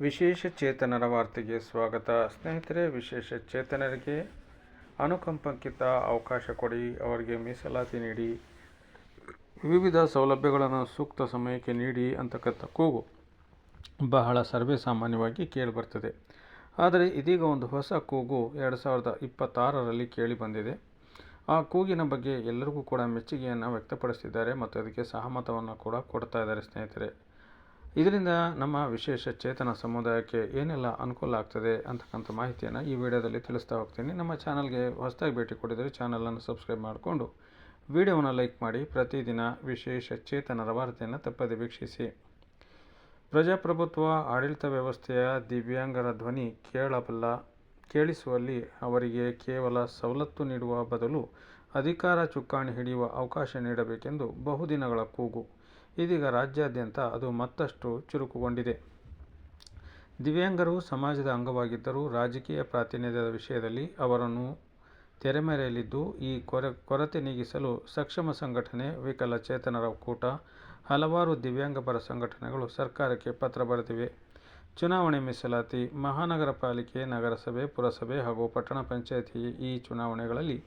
ವಿಶೇಷ ಚೇತನರ ವಾರ್ತೆಗೆ ಸ್ವಾಗತ. ಸ್ನೇಹಿತರೆ, ವಿಶೇಷ ಚೇತನರಿಗೆ ಅನುಕಂಪಕ್ಕಿಂತ ಅವಕಾಶ ಕೊಡಿ, ಅವರಿಗೆ ಮೀಸಲಾತಿ ನೀಡಿ, ವಿವಿಧ ಸೌಲಭ್ಯಗಳನ್ನು ಸೂಕ್ತ ಸಮಯಕ್ಕೆ ನೀಡಿ ಅಂತಕ್ಕಂಥ ಕೂಗು ಬಹಳ ಸರ್ವೇ ಸಾಮಾನ್ಯವಾಗಿ ಕೇಳಿಬರ್ತದೆ. ಆದರೆ ಇದೀಗ ಒಂದು ಹೊಸ ಕೂಗು ಎರಡು ಸಾವಿರದ ಇಪ್ಪತ್ತಾರರಲ್ಲಿ ಕೇಳಿ ಬಂದಿದೆ. ಆ ಕೂಗಿನ ಬಗ್ಗೆ ಎಲ್ಲರಿಗೂ ಕೂಡ ಮೆಚ್ಚುಗೆಯನ್ನು ವ್ಯಕ್ತಪಡಿಸಿದ್ದಾರೆ ಮತ್ತು ಅದಕ್ಕೆ ಸಹಮತವನ್ನು ಕೂಡ ಕೊಡ್ತಾ ಇದ್ದಾರೆ ಸ್ನೇಹಿತರೆ. ಇದರಿಂದ ನಮ್ಮ ವಿಶೇಷ ಚೇತನ ಸಮುದಾಯಕ್ಕೆ ಏನೆಲ್ಲ ಅನುಕೂಲ ಆಗ್ತದೆ ಅಂತಕ್ಕಂಥ ಮಾಹಿತಿಯನ್ನು ಈ ವಿಡಿಯೋದಲ್ಲಿ ತಿಳಿಸ್ತಾ ಹೋಗ್ತೀನಿ. ನಮ್ಮ ಚಾನಲ್ಗೆ ಹೊಸದಾಗಿ ಭೇಟಿ ಕೊಟ್ಟಿದ್ದರೆ ಚಾನಲನ್ನು ಸಬ್ಸ್ಕ್ರೈಬ್ ಮಾಡಿಕೊಂಡು ವಿಡಿಯೋವನ್ನು ಲೈಕ್ ಮಾಡಿ, ಪ್ರತಿದಿನ ವಿಶೇಷ ಚೇತನರ ವಾರ್ತೆಯನ್ನು ತಪ್ಪದೆ ವೀಕ್ಷಿಸಿ. ಪ್ರಜಾಪ್ರಭುತ್ವ, ಆಡಳಿತ ವ್ಯವಸ್ಥೆಯ ದಿವ್ಯಾಂಗರ ಧ್ವನಿ ಕೇಳಬಲ್ಲ, ಕೇಳಿಸುವಲ್ಲಿ ಅವರಿಗೆ ಕೇವಲ ಸವಲತ್ತು ನೀಡುವ ಬದಲು ಅಧಿಕಾರ ಚುಕ್ಕಾಣಿ ಹಿಡಿಯುವ ಅವಕಾಶ ನೀಡಬೇಕೆಂದು ಬಹುದಿನಗಳ ಕೂಗು. ಇದೀಗ ರಾಜ್ಯಾದ್ಯಂತ ಅದು ಮತ್ತಷ್ಟು ಚುರುಕುಗೊಂಡಿದೆ. ದಿವ್ಯಾಂಗರು ಸಮಾಜದ ಅಂಗವಾಗಿದ್ದರೂ ರಾಜಕೀಯ ಪ್ರಾತಿನಿಧ್ಯದ ವಿಷಯದಲ್ಲಿ ಅವರನ್ನು ತೆರೆಮರೆಯಲಿದ್ದು, ಈ ಕೊರೆ, ಕೊರತೆ ನೀಗಿಸಲು ಸಕ್ಷಮ ಸಂಘಟನೆ ವಿಕಲಚೇತನರ ಒಕ್ಕೂಟ ಹಲವಾರು ದಿವ್ಯಾಂಗ ಪರ ಸಂಘಟನೆಗಳು ಸರ್ಕಾರಕ್ಕೆ ಪತ್ರ ಬರೆದಿವೆ. ಚುನಾವಣೆ ಮೀಸಲಾತಿ, ಮಹಾನಗರ ಪಾಲಿಕೆ, ನಗರಸಭೆ, ಪುರಸಭೆ ಹಾಗೂ ಪಟ್ಟಣ ಪಂಚಾಯತಿ ಈ ಚುನಾವಣೆಗಳಲ್ಲಿ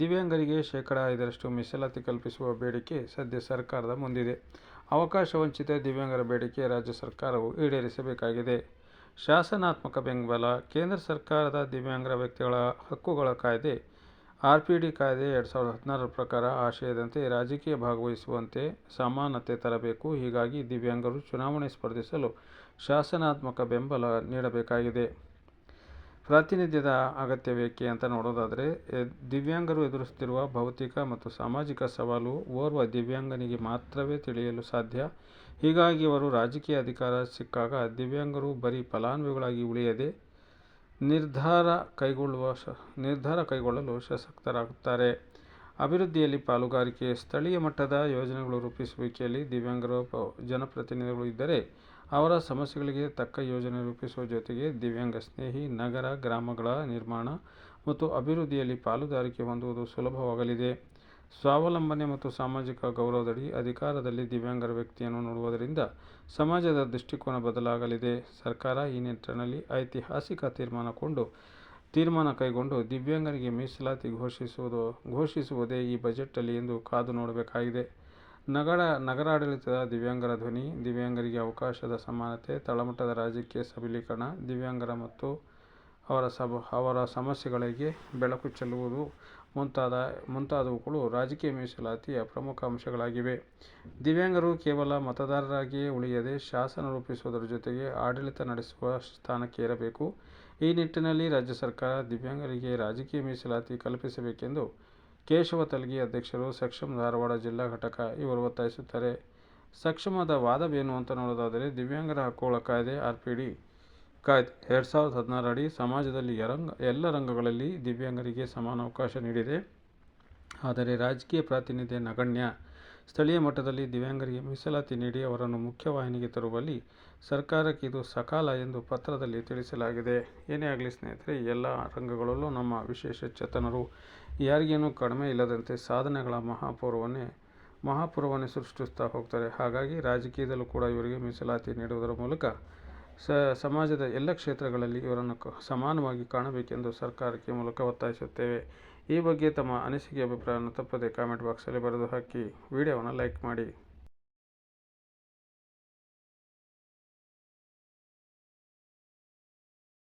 ದಿವ್ಯಾಂಗರಿಗೆ ಶೇಕಡಾ ಐದರಷ್ಟು ಮೀಸಲಾತಿ ಕಲ್ಪಿಸುವ ಬೇಡಿಕೆ ಸದ್ಯ ಸರ್ಕಾರದ ಮುಂದಿದೆ. ಅವಕಾಶ ವಂಚಿತ ದಿವ್ಯಾಂಗರ ಬೇಡಿಕೆ ರಾಜ್ಯ ಸರ್ಕಾರವು ಈಡೇರಿಸಬೇಕಾಗಿದೆ. ಶಾಸನಾತ್ಮಕ ಬೆಂಬಲ, ಕೇಂದ್ರ ಸರ್ಕಾರದ ದಿವ್ಯಾಂಗರ ವ್ಯಕ್ತಿಗಳ ಹಕ್ಕುಗಳ ಕಾಯ್ದೆ ಆರ್ ಪಿ ಡಿ ಕಾಯ್ದೆ ಎರಡು ಸಾವಿರದ ಹದಿನಾರರ ಪ್ರಕಾರ ಆಶಯದಂತೆ ರಾಜಕೀಯ ಭಾಗವಹಿಸುವಂತೆ ಸಮಾನತೆ ತರಬೇಕು. ಹೀಗಾಗಿ ದಿವ್ಯಾಂಗರು ಚುನಾವಣೆ ಸ್ಪರ್ಧಿಸಲು ಶಾಸನಾತ್ಮಕ ಬೆಂಬಲ ನೀಡಬೇಕಾಗಿದೆ. ಪ್ರಾತಿನಿಧ್ಯದ ಅಗತ್ಯವೇಕೆ ಅಂತ ನೋಡೋದಾದರೆ ದಿವ್ಯಾಂಗರು ಎದುರಿಸುತ್ತಿರುವ ಭೌತಿಕ ಮತ್ತು ಸಾಮಾಜಿಕ ಸವಾಲು ಓರ್ವ ದಿವ್ಯಾಂಗನಿಗೆ ಮಾತ್ರವೇ ತಿಳಿಯಲು ಸಾಧ್ಯ. ಹೀಗಾಗಿ ಅವರು ರಾಜಕೀಯ ಅಧಿಕಾರ ಸಿಕ್ಕಾಗ ದಿವ್ಯಾಂಗರು ಬರೀ ಫಲಾನುಭವಿಗಳಾಗಿ ಉಳಿಯದೆ ನಿರ್ಧಾರ ಕೈಗೊಳ್ಳುವ ನಿರ್ಧಾರ ಕೈಗೊಳ್ಳಲು ಸಶಕ್ತರಾಗುತ್ತಾರೆ. ಅಭಿವೃದ್ಧಿಯಲ್ಲಿ ಪಾಲುಗಾರಿಕೆ, ಸ್ಥಳೀಯ ಮಟ್ಟದ ಯೋಜನೆಗಳು ರೂಪಿಸುವಿಕೆಯಲ್ಲಿ ದಿವ್ಯಾಂಗರ ಜನಪ್ರತಿನಿಧಿಗಳು ಇದ್ದರೆ ಅವರ ಸಮಸ್ಯೆಗಳಿಗೆ ತಕ್ಕ ಯೋಜನೆ ರೂಪಿಸುವ ಜೊತೆಗೆ ದಿವ್ಯಾಂಗ ಸ್ನೇಹಿ, ನಗರ, ಗ್ರಾಮಗಳ ನಿರ್ಮಾಣ ಮತ್ತು ಅಭಿವೃದ್ಧಿಯಲ್ಲಿ ಪಾಲುದಾರಿಕೆ ಹೊಂದುವುದು ಸುಲಭವಾಗಲಿದೆ. ಸ್ವಾವಲಂಬನೆ ಮತ್ತು ಸಾಮಾಜಿಕ ಗೌರವದಡಿ ಅಧಿಕಾರದಲ್ಲಿ ದಿವ್ಯಾಂಗರ ವ್ಯಕ್ತಿಯನ್ನು ನೋಡುವುದರಿಂದ ಸಮಾಜದ ದೃಷ್ಟಿಕೋನ ಬದಲಾಗಲಿದೆ. ಸರ್ಕಾರ ಈ ನಿಟ್ಟಿನಲ್ಲಿ ಐತಿಹಾಸಿಕ ತೀರ್ಮಾನಕೊಂಡು ತೀರ್ಮಾನ ಕೈಗೊಂಡು ದಿವ್ಯಾಂಗರಿಗೆ ಮೀಸಲಾತಿ ಘೋಷಿಸುವುದು, ಘೋಷಿಸುವುದೇ ಈ ಬಜೆಟಲ್ಲಿ ಎಂದು ಕಾದು ನೋಡಬೇಕಾಗಿದೆ. ನಗರ, ನಗರಾಡಳಿತದ ದಿವ್ಯಾಂಗರ ಧ್ವನಿ, ದಿವ್ಯಾಂಗರಿಗೆ ಅವಕಾಶದ ಸಮಾನತೆ, ತಳಮಟ್ಟದ ರಾಜಕೀಯ ಸಬಲೀಕರಣ, ದಿವ್ಯಾಂಗರ ಮತ್ತು ಅವರ ಸಬ, ಅವರ ಸಮಸ್ಯೆಗಳಿಗೆ ಬೆಳಕು ಚೆಲ್ಲುವುದು ಮುಂತಾದ, ಮುಂತಾದವುಗಳು ರಾಜಕೀಯ ಮೀಸಲಾತಿಯ ಪ್ರಮುಖ ಅಂಶಗಳಾಗಿವೆ. ದಿವ್ಯಾಂಗರು ಕೇವಲ ಮತದಾರರಾಗಿಯೇ ಉಳಿಯದೆ ಶಾಸನ ರೂಪಿಸುವುದರ ಜೊತೆಗೆ ಆಡಳಿತ ನಡೆಸುವ ಸ್ಥಾನಕ್ಕೆ ಇರಬೇಕು ಈ ನಿಟ್ಟಿನಲ್ಲಿ ರಾಜ್ಯ ಸರ್ಕಾರ ದಿವ್ಯಾಂಗರಿಗೆ ರಾಜಕೀಯ ಮೀಸಲಾತಿ ಕಲ್ಪಿಸಬೇಕೆಂದು ಕೇಶವ ತಲ್ಗಿ ಅಧ್ಯಕ್ಷರು ಸಕ್ಷಮ ಧಾರವಾಡ ಜಿಲ್ಲಾ ಘಟಕ ಇವರು ಒತ್ತಾಯಿಸುತ್ತಾರೆ. ಸಕ್ಷಮದ ವಾದವೇನು ಅಂತ ನೋಡೋದಾದರೆ, ದಿವ್ಯಾಂಗರ ಹಕ್ಕುಗಳ ಕಾಯ್ದೆ ಆರ್ ಪಿ ಡಿ ಕಾಯ್ದೆ. ಎರಡು ಸಾವಿರದ ಹದಿನಾರು ಅಡಿ ಸಮಾಜದಲ್ಲಿ ರಂಗ ಎಲ್ಲ ರಂಗಗಳಲ್ಲಿ ದಿವ್ಯಾಂಗರಿಗೆ ಸಮಾನ ಅವಕಾಶ ನೀಡಿದೆ. ಆದರೆ ರಾಜಕೀಯ ಪ್ರಾತಿನಿಧ್ಯ ನಗಣ್ಯ ಸ್ಥಳೀಯ ಮಟ್ಟದಲ್ಲಿ ದಿವ್ಯಾಂಗರಿಗೆ ಮೀಸಲಾತಿ ನೀಡಿ ಅವರನ್ನು ಮುಖ್ಯವಾಹಿನಿಗೆ ತರುವಲ್ಲಿ ಸರ್ಕಾರಕ್ಕೆ ಇದು ಸಕಾಲ ಎಂದು ಪತ್ರದಲ್ಲಿ ತಿಳಿಸಲಾಗಿದೆ. ಏನೇ ಆಗಲಿ ಸ್ನೇಹಿತರೆ, ಎಲ್ಲ ರಂಗಗಳಲ್ಲೂ ನಮ್ಮ ವಿಶೇಷ ಚೇತನರು ಯಾರಿಗೇನೂ ಕಡಿಮೆ ಇಲ್ಲದಂತೆ ಸಾಧನೆಗಳ ಮಹಾಪೌರವನ್ನೇ ಮಹಾಪೂರ್ವನ್ನೇ ಸೃಷ್ಟಿಸ್ತಾ ಹೋಗ್ತಾರೆ. ಹಾಗಾಗಿ ರಾಜಕೀಯದಲ್ಲೂ ಕೂಡ ಇವರಿಗೆ ಮೀಸಲಾತಿ ನೀಡುವುದರ ಮೂಲಕ ಸಮಾಜದ ಎಲ್ಲ ಕ್ಷೇತ್ರಗಳಲ್ಲಿ ಇವರನ್ನು ಸಮಾನವಾಗಿ ಕಾಣಬೇಕೆಂದು ಸರ್ಕಾರಕ್ಕೆ ಮೂಲಕ ಒತ್ತಾಯಿಸುತ್ತೇವೆ. ಈ ಬಗ್ಗೆ ತಮ್ಮ ಅನಿಸಿಕೆ, ಅಭಿಪ್ರಾಯವನ್ನು ತಪ್ಪದೆ ಕಾಮೆಂಟ್ ಬಾಕ್ಸಲ್ಲಿ ಬರೆದು ಹಾಕಿ, ವಿಡಿಯೋವನ್ನು ಲೈಕ್ ಮಾಡಿ.